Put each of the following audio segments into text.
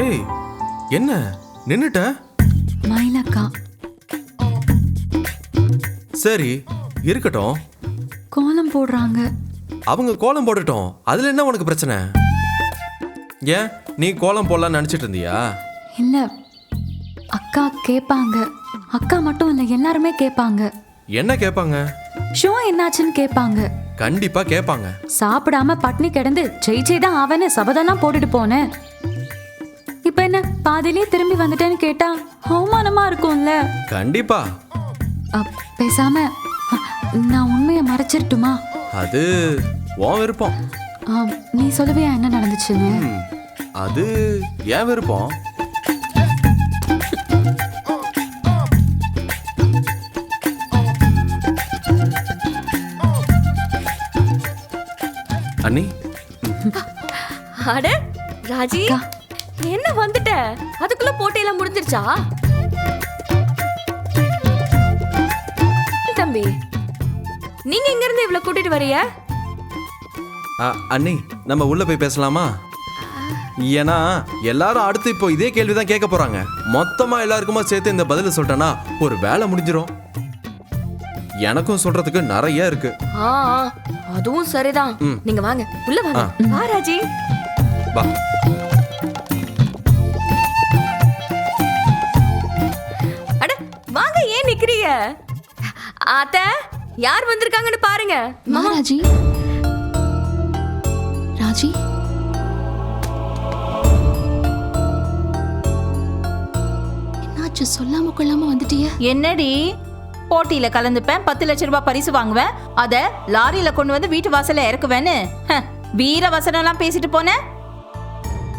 ஏய் என்ன? நின்னுட்ட? மயிலக்கா. சரி இருக்கட்டும். கோலம் போடுறாங்க. அவங்க கோலம் போடட்டும். அதுல என்ன உனக்கு பிரச்சனை? ஏன்? நீ கோலம் போடலாம்னு நினைச்சிட்டு இருந்தியா? இல்ல அக்கா கேட்பாங்க அக்கா மட்டும் இல்ல எல்லாருமே கேட்பாங்க என்ன கேட்பாங்க ஷோ என்னாச்சுன்னு கேட்பாங்க கண்டிப்பா கேட்பாங்க சாப்பிடாம பட்னி கிடந்து ஜெயிச்சே தான் அவனு சபதெல்லாம் போட்டுட்டு போனேன். இப்ப என்ன? பாதியிலே திரும்பி வந்துட்டேன்னு கேட்டா அவமானமா இருக்கும்ல. கண்டிப்பா. அ, பேசாம நான் உண்மையை மறைச்சிருட்டுமா அது உன் விருப்பம். ஆ, நீ சொல்லுவியா என்ன நடந்துச்சுன்னு? ம், அது என் விருப்பம். அண்ணி. அட ராஜி. அக்கா. என்ன வந்துட்ட? அதுக்குள்ள போட்டியெல்லாம் முடிஞ்சிருச்சா? தம்பி நீங்க எங்க இருந்து இவ்வளவு கூட்டிட்டு வரீங்க அண்ணி நம்ம உள்ள போய் பேசலாமா? ஏன்னா எல்லாரும் அடுத்து இப்போ இதே கேள்வி தான் கேட்க போறாங்க. மொத்தமா எல்லாருக்குமா சேர்த்து இந்த பதில சொல்லிட்டேன்னா ஒரு வேலை முடிஞ்சிரும். எனக்கும் சொல்றதுக்கு நிறைய இருக்கு. அதுவும் சரிதான். நீங்க வாங்க. உள்ள வாங்க. வா ராஜி. வா. நிக்கிறீங்க அத்த யார் வந்திருக்காங்கன்னு பாருங்க. மா ராஜி? என்னாச்சு? சொல்லாம கொள்ளாம வந்துட்டிய. என்னடி? போட்டியில கலந்துப்பேன் பத்து லட்ச ரூபாய் பரிசு வாங்குவேன் அத லாரியில கொண்டு வந்து வீட்டு வாசல்ல இறக்குவேன்னு. வீர வசனம் எல்லாம் பேசிட்டு போனேன்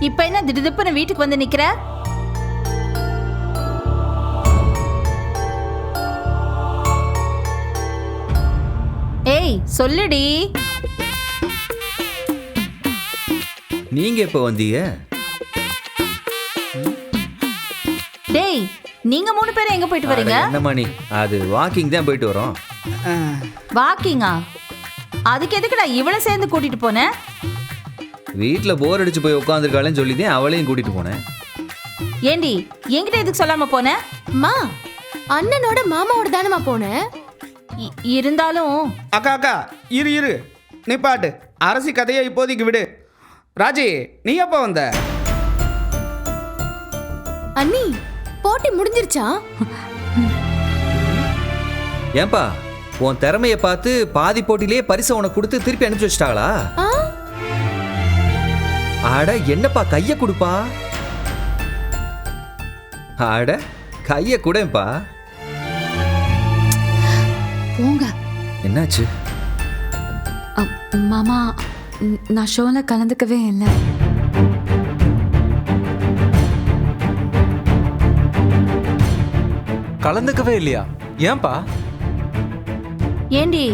இப்ப என்ன திடுதிப்புன்னு வீட்டுக்கு வந்து நிக்கிற? ஏய் சொல்லுடி. நீங்க எப்ப வந்தீங்க? டேய் நீங்க மூணு பேரும் எங்க போயிட்டு வரீங்க? என்னம்மா நீ? அது வாக்கிங் தான் போயிட்டு வரோம். வாக்கிங்கா அதுக்கு எதுக்குடா இவளை சேர்ந்து கூட்டிட்டு போனேன் வீட்ல போர் அடிச்சு போய் உட்காந்துருக்காளேன்னு சொல்லி தான் அவளையும் கூட்டிட்டு போனேன். ஏண்டி என்கிட்ட எதுக்கு சொல்லாம போன? மா அண்ணனோட மாமாவோட தானமா போனேன் இருந்தாலும். அக்கா அக்கா இரு இரு. நிப்பாட்டு அரசி கதையை இப்போதைக்கு விடு. ராஜி நீ எப்போ வந்த? அண்ணி போட்டி முடிஞ்சிருச்சா? ஏன்பா உன் திறமைய பார்த்து பாதி போட்டிலேயே பரிசை உனக்கு கொடுத்து திருப்பி அனுப்பிச்சு வச்சிட்டாங்களா? ஆ? அட என்னப்பா கைய கொடுப்பா? அட கைய கூடப்பா போங்க. என்னாச்சு? மாமா நான் ஷோல கலந்துக்கவே இல்லை. கலந்துக்கவே இல்லையா? ஏன்பா? ஏண்டி?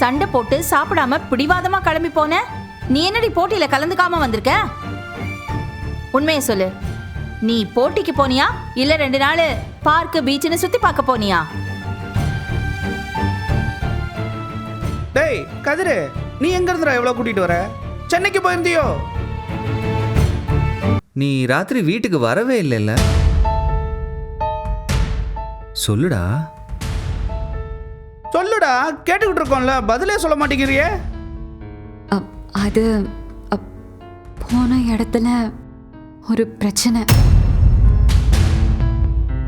சண்டை போட்டு சாப்பிடாம பிடிவாதமா கிளம்பி போன? நீ என்னடி போட்டியில கலந்துக்காம வந்திருக்க? உண்மையை சொல்லு. நீ போட்டிக்கு போனியா? இல்ல ரெண்டு நாள் பார்க்கு பீச்னு சுத்தி பார்க்க போனியா? டேய் கதிரு நீ எங்க இருந்துடா எவ்வளோ கூட்டிட்டு வர? சென்னைக்கு போயிருந்தியோ? நீ ராத்திரி வீட்டுக்கு வரவே இல்லைல்ல? சொல்லுடா. சொல்லுடா கேட்டுக்கிட்டு இருக்கோம்ல பதிலே சொல்ல மாட்டேங்கிறியே? அ, அது அ, போன இடத்துல ஒரு பிரச்சனை.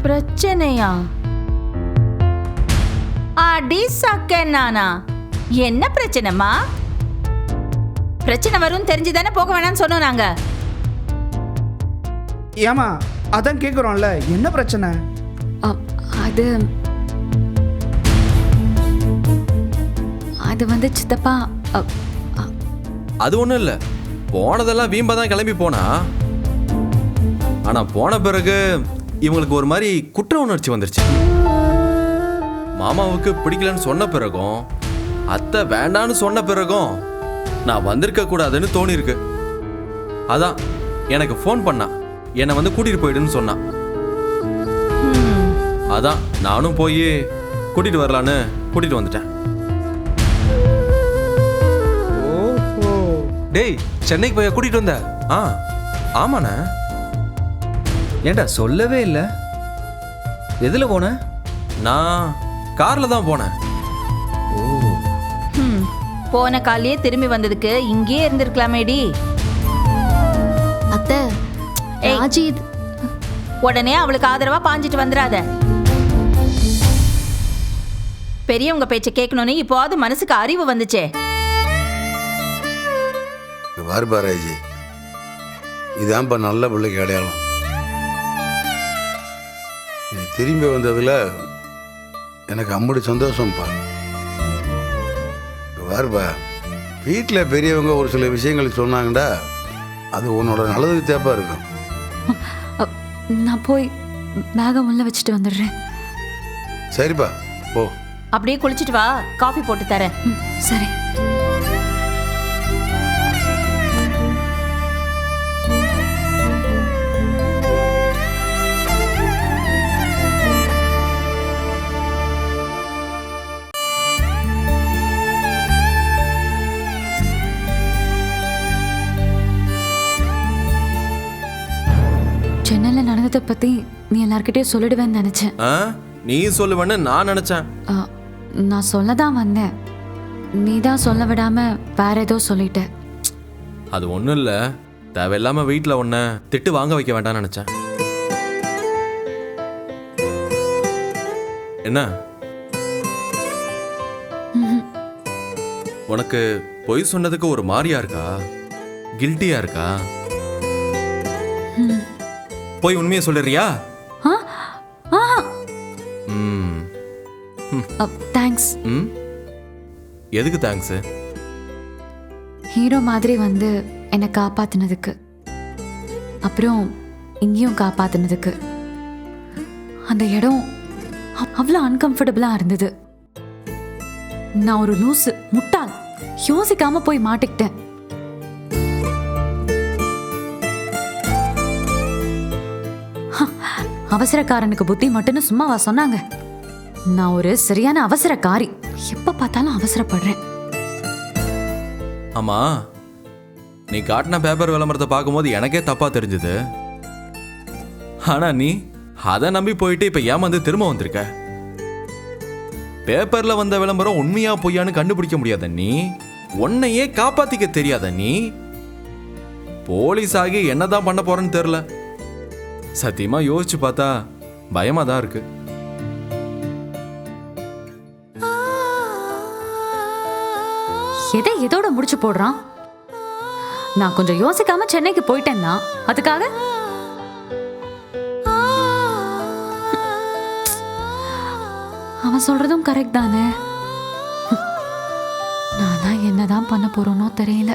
பிரச்சனையா? அடி சக்கனானா என்ன பிரச்சனைமா பிரச்சனை வரும்னு தெரிஞ்சுதானே போக வேணாம்னு சொன்னோம் நாங்க. ஏமா அதான் கேட்குறோம்ல என்ன பிரச்சனை? அ, அது அது வந்து சித்தப்பா அது ஒண்ணும் இல்ல. போனதெல்லாம் வீம்பா தான் கிளம்பி போனா. ஆனா போன பிறகு இவங்களுக்கு ஒரு மாதிரி குற்ற உணர்ச்சி வந்துருச்சு. மாமாவுக்கு பிடிக்கலன்னு சொன்ன பிறகும் அத்தை வேண்டான்னு சொன்ன பிறகும் நான் வந்திருக்க கூடாதுன்னு தோணிருக்கு அதான் எனக்கு ஃபோன் பண்ணா. என்னை வந்து கூட்டிட்டு போயிடுன்னு சொன்னான் அதான் நானும் போய் கூட்டிட்டு வரலான்னு கூட்டிட்டு வந்துட்டேன். டேய் சென்னைக்கு போய் கூட்டிட்டு வந்த? ஆ ஆமாண்ணே. ஏன்டா சொல்லவே இல்லை? எதில் போன? நான் கார்ல தான் போனேன். போன காலையே திரும்பி வந்ததுக்கு இங்கேயே இருந்திருக்கலாமேடி. அத்தை ஏய். ராஜி இது- உடனே அவளுக்கு ஆதரவா பாஞ்சிட்டு வந்துடாத. பெரியவங்க பேச்ச கேட்கணும்னு இப்போவாது மனசுக்கு அறிவு வந்துச்சே. பாரு பாராஜி இதான்ப்பா நல்ல பிள்ளைக்கு அடையாளம். நீ திரும்பி வந்ததில் எனக்கு அம்படி சந்தோஷம்ப்பா. இங்க பாருப்பா வீட்டில் பெரியவங்க ஒரு சில விஷயங்கள் சொன்னாங்கடா அது உன்னோட நல்லதுக்கு தேப்பா இருக்கும். நான் போய் பேகை உள்ள வச்சுட்டு வந்துடுறேன். சரிப்பா போ. அப்படியே குளிச்சிட்டு வா காஃபி போட்டு தரேன். சரி. சென்னையில் நடந்ததை பற்றி நீ எல்லார்கிட்டயும் சொல்லிடுவேன்னு நினச்சேன். ஆ? நீ சொல்லுவேன்னு நான் நினைச்சேன். ஆ, நான் சொல்ல தான் வந்தேன். நீ தான் சொல்ல விடாம வேற ஏதோ சொல்லிட்ட. அது ஒன்றும் இல்லை. தேவையில்லாம வீட்டில் ஒன்றை திட்டு வாங்க வைக்க வேண்டாம்னு நினச்சேன். என்ன? உனக்கு பொய் சொன்னதுக்கு ஒரு மாதிரியா இருக்கா? கில்ட்டியா இருக்கா? போய் உண்மையை ம். தேங்க்ஸ் ம்? எதுக்கு தேங்க்ஸு ஹீரோ மாதிரி வந்து என்னை காப்பாத்தினதுக்கு. அப்புறம் இங்கேயும் காப்பாத்தினதுக்கு. அந்த இடம் அவ்- அவ்வளோ அன்கம்ஃபர்டபுளாக இருந்தது. நான் ஒரு லூசு முட்டாள். யோசிக்காம போய் மாட்டிக்கிட்டேன். அவசரக்காரனுக்கு புத்தி மட்டும்னு சும்மாவா சொன்னாங்க. நான் ஒரு சரியான அவசரக்காரி. எப்ப பார்த்தாலும் அவசரப்படுறேன். ஆமா நீ காட்டின பேப்பர் விளம்பரத்தை பார்க்கும்போது எனக்கே தப்பா தெரிஞ்சது. ஆனா நீ அதை நம்பி போயிட்டு இப்ப ஏமாந்து திரும்ப வந்திருக்க. பேப்பர்ல வந்த விளம்பரம் உண்மையா பொய்யான்னு கண்டுபிடிக்க முடியாத நீ உன்னையே காப்பாத்திக்க தெரியாத நீ போலீஸ் ஆகி என்னதான் பண்ண போறேன்னு தெரியல. சத்தியமா யோசிச்சு பார்த்தா பயமா தான் இருக்கு. எதை எதோட முடிச்சு போடுறான்? நான் கொஞ்சம் யோசிக்காம சென்னைக்கு போயிட்டேன்னா அதுக்காக? அவன் சொல்றதும் கரெக்ட் தானே? நான் என்னதான் பண்ண போறோனோ தெரியல.